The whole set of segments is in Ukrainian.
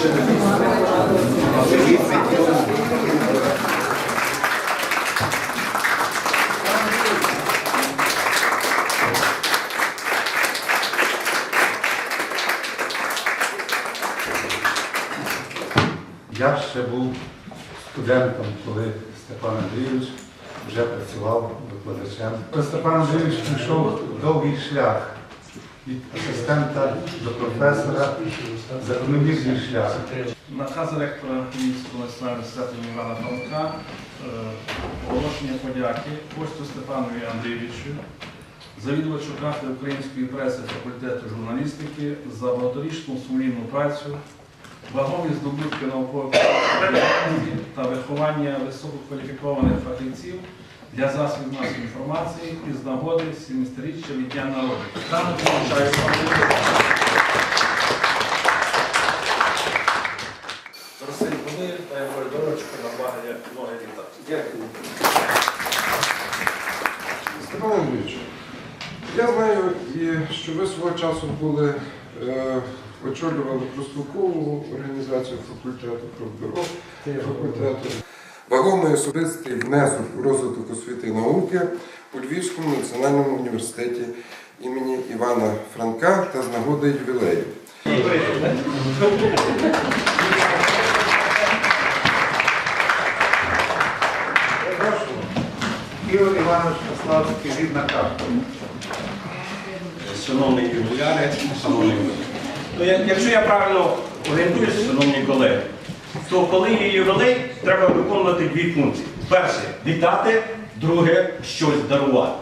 Я ще був студентом, коли Степан Андрійович вже працював викладачем. Степан Андрійович пройшов довгий шлях від асистента до професора, закономірний шлях. Наказ ректора Київського національного університету Івана Франка, е, оголошення подяки Костю Степанові Андрійовичу, завідувачу кафедри української преси факультету журналістики за багаторічну сумлінну працю, вагомі здобутки наукової та виховання висококваліфікованих фахівців для засобів масової інформації із нагоди 70-річчя від Дня народів. Рано долучаю Просив вони та його на багання ноги літа. Дякую. Степан Андрійович, я знаю, що ви свого часу були, е, очолювали профспілкову організацію факультету, профбюро факультету. Вагомий особистий внесок у розвиток освіти і науки у Львівському національному університеті імені Івана Франка та з нагоди ювілею. Ігор Іванович Пославський, рідна карта. Шановні ювіляри, шановні колеги. Ну, якщо я правильно орієнтуюся, шановні колеги, то коли є ювілей, треба виконувати дві функції. Перше вітати, друге щось дарувати.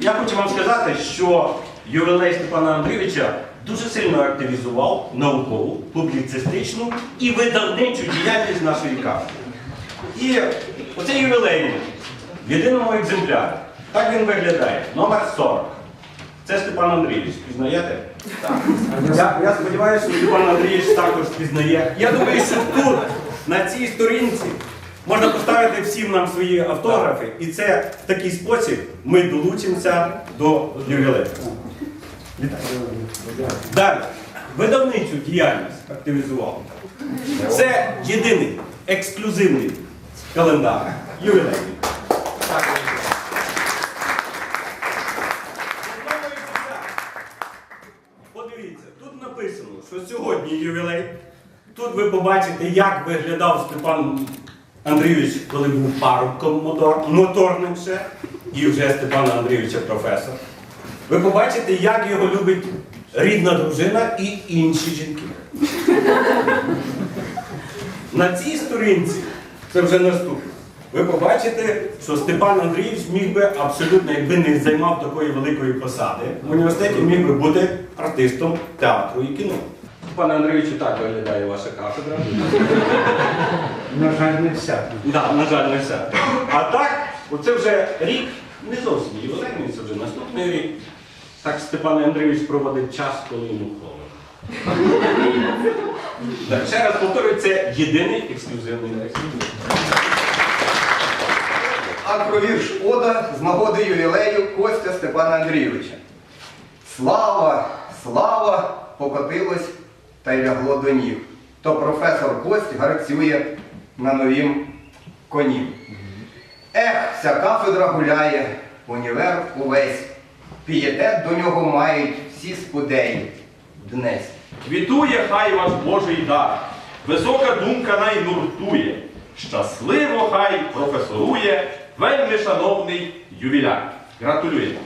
Я хочу вам сказати, що ювілей Степана Андрійовича дуже сильно активізував наукову, публіцистичну і видавничу діяльність нашої кафедри. І оцей ювілей в єдиному екземплярі. Так він виглядає. Номер 40. Це Степан Андрійович. Пізнаєте? Я, я сподіваюся, що Степан Андрійович також впізнає. Я думаю, що тут, на цій сторінці, можна поставити всім нам свої автографи, і це в такий спосіб ми долучимося до ювілею. Далі. Видавничу діяльність активізував. Це єдиний ексклюзивний календар ювілейний. Що сьогодні ювілей. Тут ви побачите, як виглядав Степан Андрійович, коли був парубком мотор, моторним ще, і вже Степана Андрійовича професор. Ви побачите, як його любить рідна дружина і інші жінки. На цій сторінці, це вже наступне, ви побачите, що Степан Андрійович міг би абсолютно, якби не займав такої великої посади, в університеті міг би бути артистом театру і кіно. Пане Андрійовичу, так виглядає ваша кафедра. На жаль, не вся. Да, на жаль, не все. А так, оце вже рік, не зовсім ювілейний, це вже наступний рік. Так Степан Андрійович проводить час, коли йому холодно. Так, ще раз повторюю, це єдиний ексклюзивний ексклюзив. Акровірш Ода з нагоди ювілею Костя Степана Андрійовича. Слава, слава покотилось та й лягло до ніг. То професор Кость гарцює на новім коні. Ех, вся кафедра гуляє, універ увесь. Пієтет до нього мають всі спудеї. Днесь. Квітує хай ваш Божий дар, висока думка най нуртує, щасливо хай професорує вельми шановний ювіляр. Гратулюємо.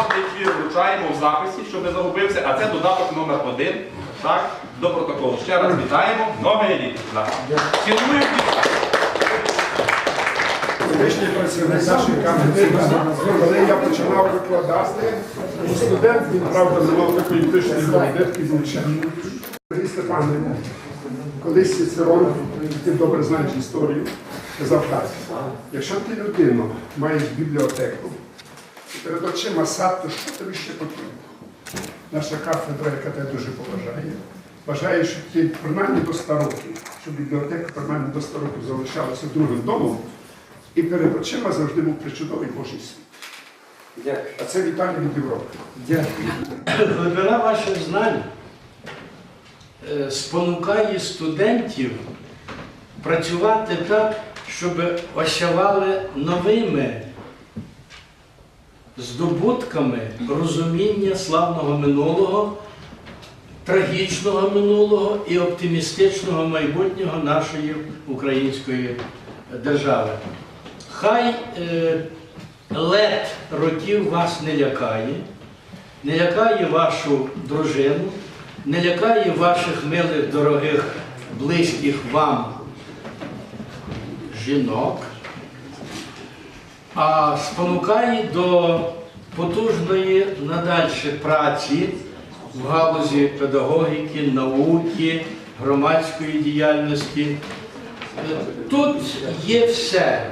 Безсмертний, твір вручаємо в записі, щоб не загубився, а це додаток номер один так, до протоколу. Ще раз вітаємо. Ноги еліти. Цілую. Колишній працівник нашої кафедри, коли я починав викладати, студент, він правда мав такої пишної бороди, пізніше. Сергій Степанович, колись Цицерон, ти добре знаєш історію, казав так, якщо ти людину маєш бібліотеку, і перед очима сад, то що тобі ще потрібно? Наша кафедра, яка тебе дуже поважає, вважає, що ти принаймні до 100 років, щоб бібліотека принаймні до 100 років залишалася другим домом, і перед очима завжди був причудовий Божий світ. Дякую. А це вітання від Європи. Дякую. Глибина ваших знань е, спонукає студентів працювати так, щоб осявали новими здобутками розуміння славного минулого, трагічного минулого і оптимістичного майбутнього нашої української держави. Хай е, лед років вас не лякає, не лякає вашу дружину, не лякає ваших милих, дорогих, близьких вам жінок, а спонукає до потужної надальшої праці в галузі педагогіки, науки, громадської діяльності. Тут є все.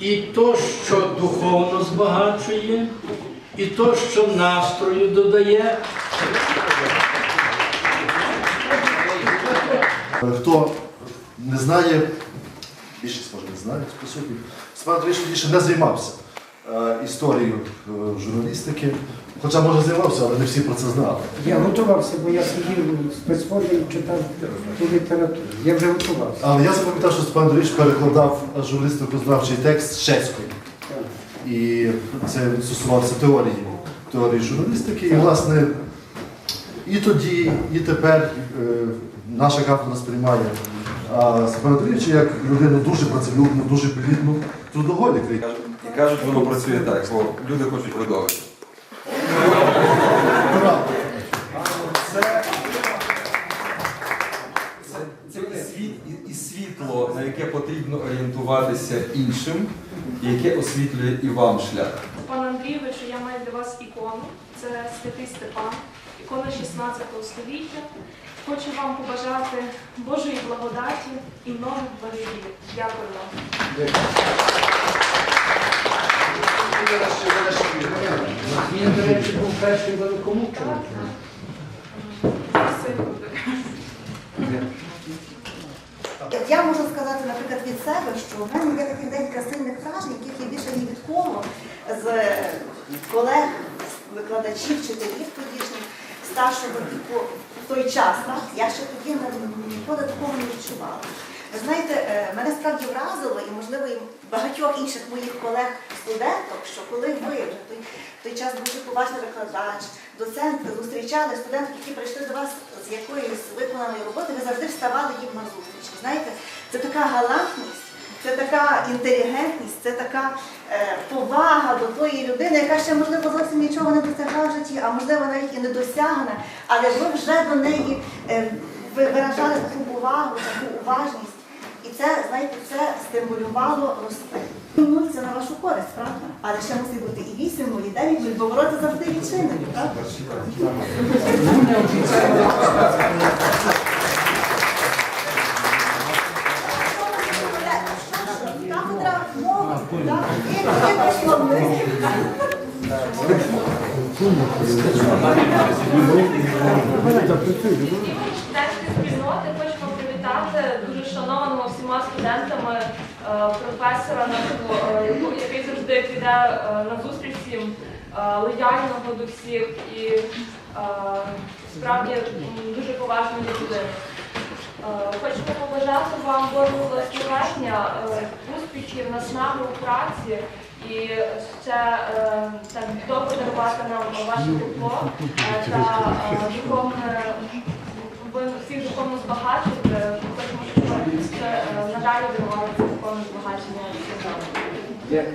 І то, що духовно збагачує, і то, що настрою додає. Хто не знає, більшість може не знає, по суті, Степан Андрійович більше не займався е, історією е, журналістики, хоча може займався, але не всі про це знали. Я готувався, бо я сидів у спецформі і читав ту літературу. Я вже готувався. Але я запам'ятав, що Степан Андрійович перекладав журналістико-знавчий текст з чеської. І це стосувалося теорії, теорії журналістики. І, власне, і тоді, і тепер е, наша кафедра сприймає а, Степана як людину дуже працелюбну, дуже плідну, трудоголік. І кажуть, воно працює так, бо люди хочуть продовжити. Орієнтуватися іншим, і яке освітлює і вам шлях. Пане Андрійовичу, я маю для вас ікону. Це святий Степан, ікона 16 століття. Хочу вам побажати Божої благодаті і нових благодій. Дякую вам. Він, до речі, був перший великомученик. Я можу сказати, наприклад, від себе, що в мене є таких декілька сильних вражень, яких я більше не від кого з колег, викладачів, вчителів тодішніх, старшого віку в той час. Я ще тоді ніколи такого не відчувала. Ви знаєте, е, мене справді вразило, і можливо і багатьох інших моїх колег-студенток, що коли ви вже в той, той час дуже поважний викладач, доцент, зустрічали студентів, які прийшли до вас з якоюсь виконаної роботи, ви завжди вставали їм на зустріч. Знаєте, це така галантність, це така інтелігентність, це така е, повага до тої людини, яка ще, можливо, зовсім нічого не досягла в житті, а можливо навіть і не досягне, але ви вже до неї е, ви виражали таку повагу, таку уважність. І це, знаєте, це стимулювало рости. Нуль це на вашу користь, правда? Але ще мусить бути і 8 і 9 нуль, бо ворота завжди відчинені, правда? Хочемо привітати дуже шанованого всіма студентами професора який завжди піде на зустріч всім, лояльного до всіх і справді дуже поважної людини. Е, Хочемо побажати вам Божого благословення, е, успіхів, наснаги у праці і ще е, так довго дарувати нам ваше тепло е, та духовне, всіх духовно збагачуєте. Хочемо, щоб надалі дарували це духовне збагачення.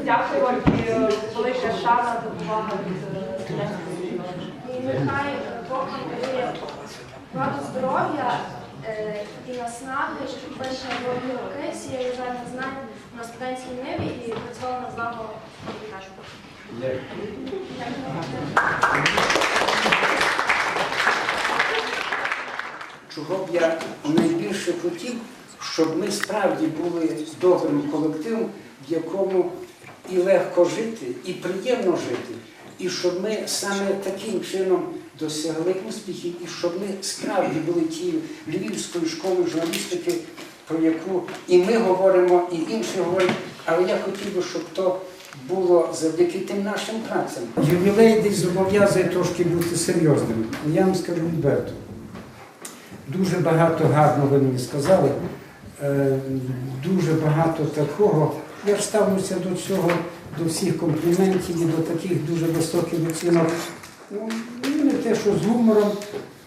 Дякую вам і велика шана та повага від е, студентської спільноти. І нехай Бог вам дарує багато здоров'я е, і наснаги, щоб ще довгі роки сіяли жадне знань на студентській ниві і працювали на благо кажу. Чого б я найбільше хотів, щоб ми справді були добрим колективом, в якому і легко жити, і приємно жити, і щоб ми саме таким чином досягли успіхів, і щоб ми справді були тією Львівською школою журналістики, про яку і ми говоримо, і інші говорять. Але я хотів би, щоб то було завдяки тим нашим працям. Ювілей десь зобов'язує трошки бути серйозним. Я вам скажу відверто. Дуже багато гарно ви мені сказали, е, дуже багато такого. Я ж ставлюся до цього, до всіх компліментів і до таких дуже високих оцінок. Те, що з гумором,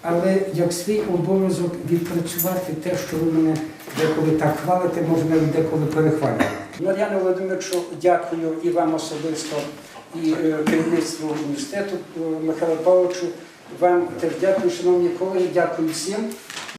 але як свій обов'язок відпрацювати те, що ви мене деколи так хвалите, може навіть деколи перехвалюєте. Мар'яну Володимировичу, дякую і вам особисто, і е, керівництву університету Михайло Михайлу Павловичу. Вам теж дякую, шановні колеги, дякую всім.